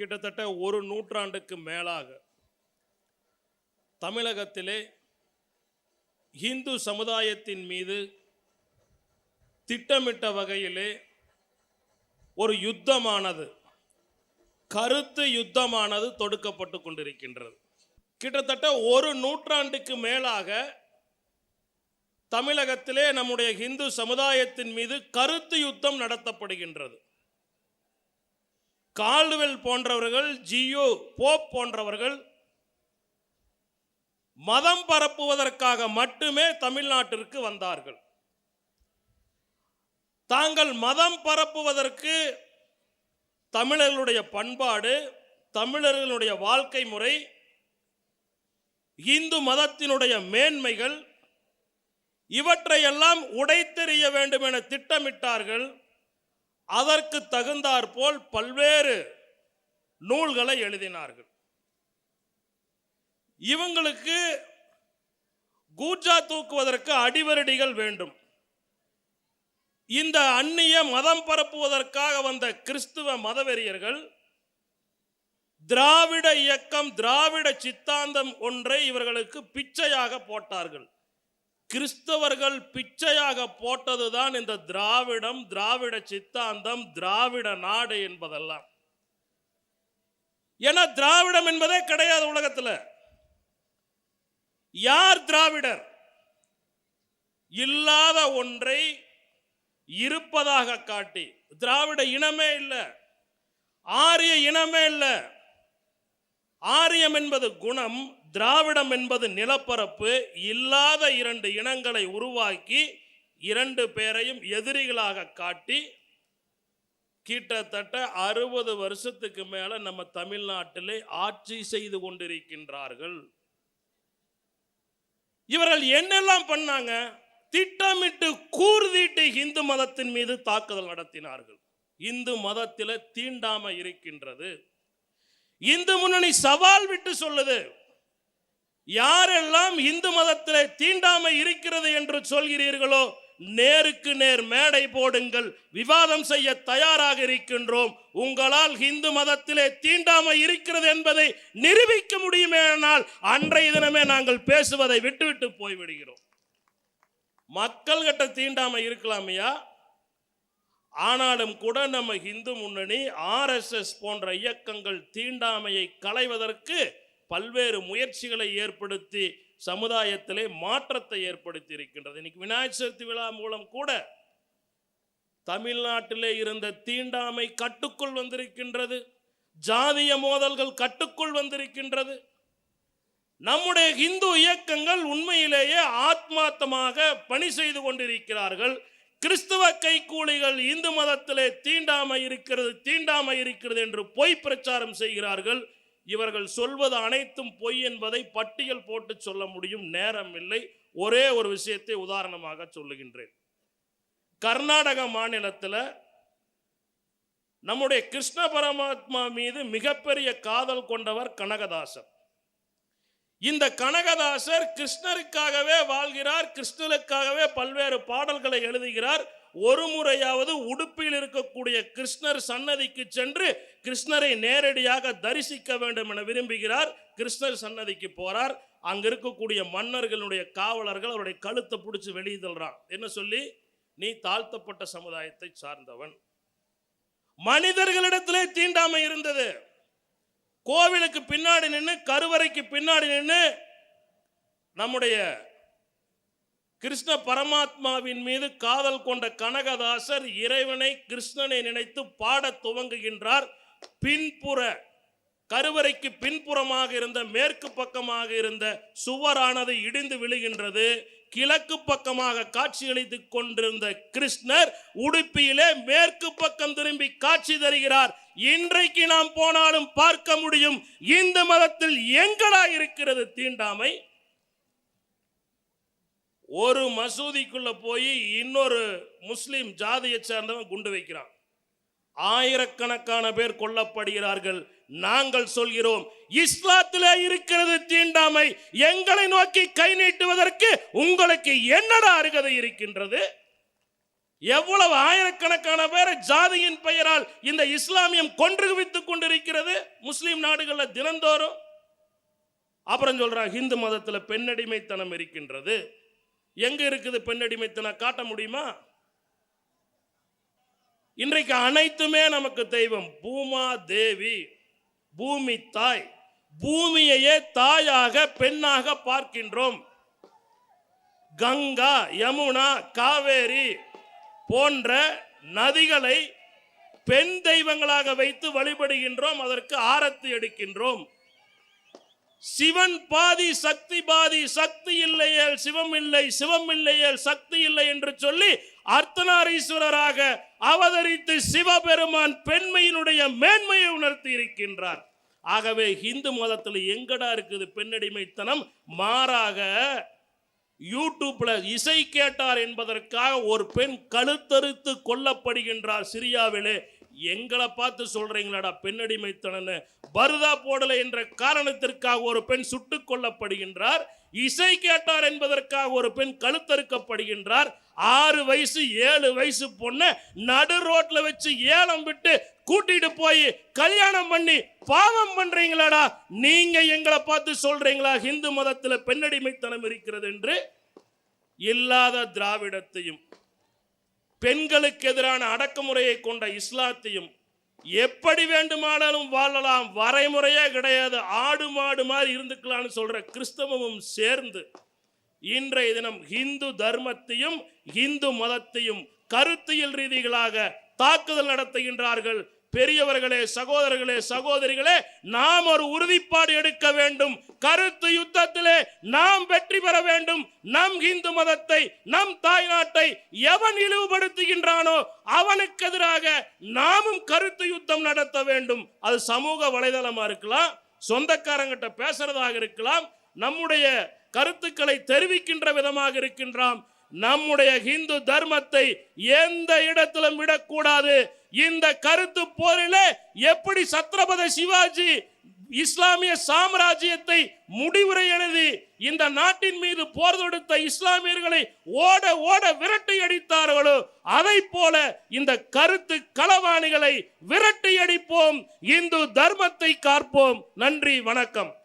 கிட்டத்தட்ட ஒரு நூற்றாண்டுக்கு மேலாக தமிழகத்திலே இந்து சமுதாயத்தின் மீது திட்டமிட்ட வகையிலே ஒரு யுத்தமானது கருத்து யுத்தமானது தொடுக்கப்பட்டு கொண்டிருக்கின்றது. கிட்டத்தட்ட ஒரு நூற்றாண்டுக்கு மேலாக தமிழகத்திலே நம்முடைய இந்து சமுதாயத்தின் மீது கருத்து யுத்தம் நடத்தப்படுகின்றது. கால்டுவெல் போன்றவர்கள் ஜியோ போப் போன்றவர்கள் மதம் பரப்புவதற்காக மட்டுமே தமிழ்நாட்டிற்கு வந்தார்கள். தாங்கள் மதம் பரப்புவதற்கு தமிழர்களுடைய பண்பாடு தமிழர்களுடைய வாழ்க்கை முறை இந்து மதத்தினுடைய மேன்மைகள் இவற்றையெல்லாம் உடைத்தெறிய வேண்டும் என திட்டமிட்டார்கள். அதற்கு தகுந்தாற்போல் பல்வேறு நூல்களை எழுதினார்கள். இவங்களுக்கு கூஜா தூக்குவதற்கு அடிவரடிகள் வேண்டும். இந்த அந்நிய மதம் பரப்புவதற்காக வந்த கிறிஸ்துவ மதவெறியர்கள் திராவிட இயக்கம் திராவிட சித்தாந்தம் ஒன்றை இவர்களுக்கு பிச்சையாக போட்டார்கள். கிறிஸ்தவர்கள் பிச்சையாக போட்டதுதான் இந்த திராவிடம் திராவிட சித்தாந்தம் திராவிட நாடு என்பதெல்லாம். ஏன்னா திராவிடம் என்பதே கிடையாது உலகத்தில். யார் திராவிடர்? இல்லாத ஒன்றை இருப்பதாக காட்டி. திராவிட இனமே இல்லை. ஆரிய இனமே இல்லை. ஆரியம் என்பது குணம் திராவிடம் என்பது நிலப்பரப்பு இல்லாத இரண்டு இனங்களை உருவாக்கி இரண்டு பேரையும் எதிரிகளாக காட்டி கிட்டத்தட்ட அறுபது வருஷத்துக்கு மேலே நம்ம தமிழ்நாட்டிலே ஆட்சி செய்து கொண்டிருக்கின்றார்கள். இவர்கள் என்னெல்லாம் பண்ணாங்க? திட்டமிட்டு கூர்தீட்டு இந்து மதத்தின் மீது தாக்குதல் நடத்தினார்கள். இந்து மதத்தில் தீண்டாமை இருக்கின்றது. இந்து முன்னணி சவால் விட்டு சொல்லுது. யாரெல்லாம் இந்து மதத்தில் தீண்டாமை இருக்கிறது என்று சொல்கிறீர்களோ நேருக்கு நேர் மேடை போடுங்கள் விவாதம் செய்ய தயாராக இருக்கின்றோம். உங்களால் இந்து மதத்திலே தீண்டாமை இருக்கிறது என்பதை நிரூபிக்க முடியுமேனால் அன்றைய தினமே நாங்கள் பேசுவதை விட்டுவிட்டு போய்விடுகிறோம். மக்கள் கிட்ட தீண்டாமை இருக்கலாமையா? ஆனாலும் கூட நம்ம இந்து முன்னணி ஆர்எஸ்எஸ் போன்ற இயக்கங்கள் தீண்டாமையை களைவதற்கு பல்வேறு முயற்சிகளை ஏற்படுத்தி சமுதாயத்திலே மாற்றத்தை ஏற்படுத்தி இருக்கின்றது இன்னைக்கு விநாயகர் சதுர்த்தி விழா மூலம் கூட தமிழ்நாட்டிலே இருந்த தீண்டாமை கட்டுக்குள் வந்திருக்கின்றது. ஜாதிய மோதல்கள் கட்டுக்குள் வந்திருக்கின்றது. நம்முடைய இந்து இயக்கங்கள் உண்மையிலேயே ஆத்மார்த்தமாக பணி செய்து கொண்டிருக்கிறார்கள். கிறிஸ்துவ கைக்கூலிகள் இந்து மதத்திலே தீண்டாமை இருக்கிறது தீண்டாமை இருக்கிறது என்று பொய் பிரச்சாரம் செய்கிறார்கள். இவர்கள் சொல்வது அனைத்தும் பொய் என்பதை பட்டியல் போட்டு சொல்ல முடியும். நேரம் இல்லை. ஒரே ஒரு விஷயத்தை உதாரணமாக சொல்லுகின்றேன். கர்நாடக மாநிலத்தில் நம்முடைய கிருஷ்ண பரமாத்மா மீது மிகப்பெரிய காதல் கொண்டவர் கனகதாசர். இந்த கனகதாசர் கிருஷ்ணருக்காகவே வாழ்கிறார் கிருஷ்ணருக்காகவே பல்வேறு பாடல்களை எழுதுகிறார் ஒரு முறையாவது உடுப்பில் இருக்கக்கூடிய கிருஷ்ணர் சன்னதிக்கு சென்று கிருஷ்ணரை நேரடியாக தரிசிக்க வேண்டும் என விரும்புகிறார். கிருஷ்ணர் சன்னதிக்கு போறார். அங்க இருக்கக்கூடிய மன்னர்களுடைய காவலர்கள் அவருடைய கழுத்தை பிடிச்சி வெளியே தள்ளுறான். என்ன சொல்லி? நீ தாழ்த்தப்பட்ட சமுதாயத்தை சார்ந்தவன். மனிதர்களிடத்திலே தீண்டாமை இருந்தது. கோவிலுக்கு பின்னாடி நின்று கருவறைக்கு பின்னாடி நின்று நம்முடைய கிருஷ்ண பரமாத்மாவின் மீது காதல் கொண்ட கனகதாசர் இறைவனை கிருஷ்ணனை நினைத்து பாடத் துவங்குகின்றார். பின்புற கருவறைக்கு பின்புறமாக இருந்த மேற்கு பக்கமாக இருந்த சுவரானது இடிந்து விழுகின்றது. கிழக்கு பக்கமாக காட்சியளித்துக் கொண்டிருந்த கிருஷ்ணர் உடுப்பியிலே மேற்கு பக்கம் திரும்பி காட்சி தருகிறார். இன்றைக்கு நாம் போனாலும் பார்க்க முடியும் இந்து மதத்தில் எங்கடா இருக்கிறது தீண்டாமை? ஒரு மசூதிக்குள்ள போய் இன்னொரு முஸ்லீம் ஜாதியை சேர்ந்தவன் குண்டு வைக்கிறான். ஆயிரக்கணக்கான பேர் கொல்லப்படுகிறார்கள். நாங்கள் சொல்கிறோம் இஸ்லாத்திலே இருக்கிறது தீண்டாமை. எங்களை நோக்கி கை நீட்டுவதற்கு உங்களுக்கு என்னடா அருகதை இருக்கின்றது? எவ்வளவு ஆயிரக்கணக்கான பேரை ஜாதியின் பெயரால் இந்த இஸ்லாமியம் கொன்று குவித்துக் கொண்டிருக்கிறது முஸ்லீம் நாடுகளில் தினந்தோறும்? அப்புறம் சொல்றான் ஹிந்து மதத்தில் பெண்ணடிமைத்தனம் இருக்கின்றது. எங்க இருக்குது பெண்ணடிமைத்தனம் காட்ட முடியுமா? இன்றைக்கு அனைத்துமே நமக்கு தெய்வம். பூமா தேவி பூமி தாய். பூமியையே தாயாக பெண்ணாக பார்க்கின்றோம். கங்கா யமுனா காவேரி போன்ற நதிகளை பெண் தெய்வங்களாக வைத்து வழிபடுகின்றோம். அதற்கு ஆரத்தி எடுக்கின்றோம் சிவன் பாதி சக்தி பாதி சக்தி இல்லையேல் சிவம் இல்லை சிவம் இல்லையேல் சக்தி இல்லை என்று சொல்லி அர்த்தநாரீஸ்வரராக அவதரித்து சிவபெருமான் பெண்மையினுடைய மேன்மையை உணர்த்தி இருக்கின்றார். ஆகவே இந்து மதத்தில் எங்கடா இருக்குது பெண்ணடிமைத்தனம்? மாறாக யூடியூப்ல இசை கேட்டார் என்பதற்காக ஒரு பெண் கழுத்தறுத்து கொல்லப்படுகின்றார் சிரியாவிலே. எங்களை பார்த்து சொல்றீங்களாடா பெண்ணடிமைத்தனன்னு பருதா போடலை என்ற காரணத்திற்காக ஒரு பெண் சுட்டு கொல்லப்படுகின்றார். இசை கேட்டார் என்பதற்காக ஒரு பெண் கழுத்தறுக்கப்படுகின்றார். ஆறு வயசு ஏழு வயசு பொண்ணை நடு ரோட்ல வச்சு ஏலம் விட்டு கூட்டிட்டு போய் கல்யாணம் பண்ணி பாவம் பண்றீங்களாடா. நீங்க எங்களை பார்த்து சொல்றீங்களா? ஹிந்து மதத்தில் பெண்ணடிமைத்தனம் இருக்கிறது என்று? இல்லாத திராவிடத்தையும் பெண்களுக்கு எதிரான அடக்குமுறையை கொண்ட இஸ்லாத்தையும் எப்படி வேண்டுமானாலும் வாழலாம் வரைமுறையே கிடையாது ஆடு மாடு மாதிரி இருந்துக்கலாம்னு சொல்கிற கிறிஸ்தவமும் சேர்ந்து இன்றைய தினம் ஹிந்து தர்மத்தையும் ஹிந்து மதத்தையும் கருத்தியல் ரீதிகளாக தாக்குதல் நடத்துகின்றார்கள். பெரியவர்களே சகோதரர்களே சகோதரிகளே நாம் ஒரு உறுதிப்பாடு எடுக்க வேண்டும். கருத்து யுத்தத்திலே நாம் வெற்றி பெற வேண்டும். நம் இந்து மதத்தை நம் தாய்நாட்டை எவன் இழிவுபடுத்துகின்றானோ அவனுக்கு எதிராக நாமும் கருத்து யுத்தம் நடத்த வேண்டும். அது சமூக வலைதளமா இருக்கலாம் சொந்தக்காரங்கிட்ட பேசுறதாக இருக்கலாம் நம்முடைய கருத்துக்களை தெரிவிக்கின்ற விதமாக இருக்கின்றான் நம்முடைய இந்து தர்மத்தை எந்த இடத்திலும் விடக்கூடாது. இந்த கருத்து போரிலே எப்படி சத்ரபதி சிவாஜி இஸ்லாமிய சாம்ராஜ்யத்தை முடிவுரை எழுதி இந்த நாட்டின் மீது போர் தொடுத்த இஸ்லாமியர்களை ஓட ஓட விரட்டி அடித்தார்களோ அதை போல இந்த கருத்து களவாணிகளை விரட்டி அடிப்போம். இந்து தர்மத்தை காப்போம். நன்றி வணக்கம்.